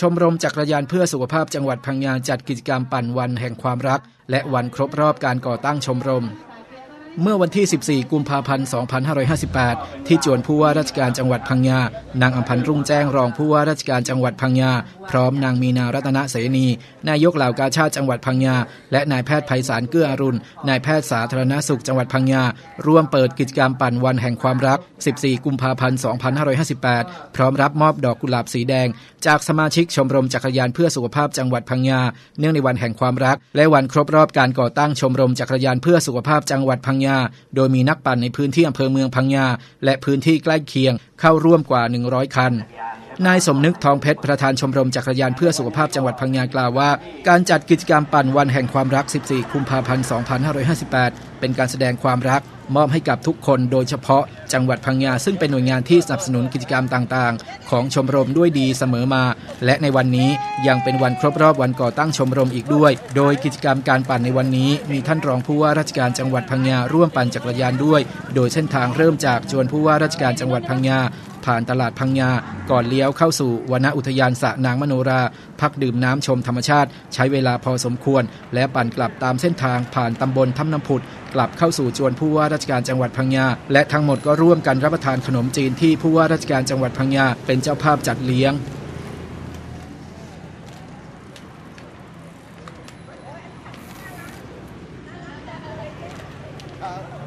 ชมรมจักรยานเพื่อสุขภาพจังหวัดพังงาจัดกิจกรรมปั่นวันแห่งความรัก และวันครบรอบการก่อตั้งชมรม เมื่อวันที่ 14 กุมภาพันธ์ 2558 ที่จวนผู้ว่าราชการจังหวัดพังงา นางอัมพันธ์รุ่งแจ้งรองผู้ว่าราชการจังหวัดพังงา พร้อมนางมีนารัตนเสนี นายกเหล่ากาชาติจังหวัดพังงา และนายแพทย์ไพศาลเกื้ออรุณ นายแพทย์สาธารณสุขจังหวัดพังงา ร่วมเปิดกิจกรรมปั่นวันแห่งความรัก 14 กุมภาพันธ์ 2558 พร้อมรับมอบดอกกุหลาบสีแดง จากสมาชิกชมรมจักรยานเพื่อสุขภาพจังหวัดพังงา เนื่องในวันแห่งความรัก และวันครบรอบการก่อตั้งชมรมจักรยานเพื่อสุขภาพจังหวัดพังงาโดยมีนักปั่นในพื้นที่อำเภอเมืองพังงาและพื้นที่ใกล้เคียงเข้าร่วมกว่า 100 คันนายสมนึกทองเพชรประธานชมรมจักรยานเพื่อสุขภาพจังหวัดพังงากล่าวว่า การจัดกิจกรรมปั่นวันแห่งความรัก 14 กุมภาพันธ์ 2558 เป็นการแสดงความรัก มอบให้กับทุกคนโดยเฉพาะจังหวัดพังงาซึ่งเป็นหน่วยงานที่สนับสนุนกิจกรรมต่างๆ ของชมรมด้วยดีเสมอมา และในวันนี้ยังเป็นวันครบรอบวันก่อตั้งชมรมอีกด้วย โดยกิจกรรมการปั่นในวันนี้ มีท่านรองผู้ว่าราชการจังหวัดพังงาร่วมปั่นจักรยานด้วย โดยเส้นทางเริ่มจากจวนผู้ว่าราชการจังหวัดพังงา ผ่านตลาดพังงาก่อนเลี้ยวเข้าสู่วนอุทยานสะนางมโนรา พักดื่มน้ำชมธรรมชาติ ใช้เวลาพอสมควร และปั่นกลับตามเส้นทางผ่านตำบลถ้ำน้ำผุด กลับเข้าสู่จวนผู้ว่าราชการจังหวัดพังงาและทั้งหมดก็ร่วมกันรับประทานขนมจีนที่ผู้ว่าราชการจังหวัดพังงาเป็นเจ้าภาพจัดเลี้ยงอ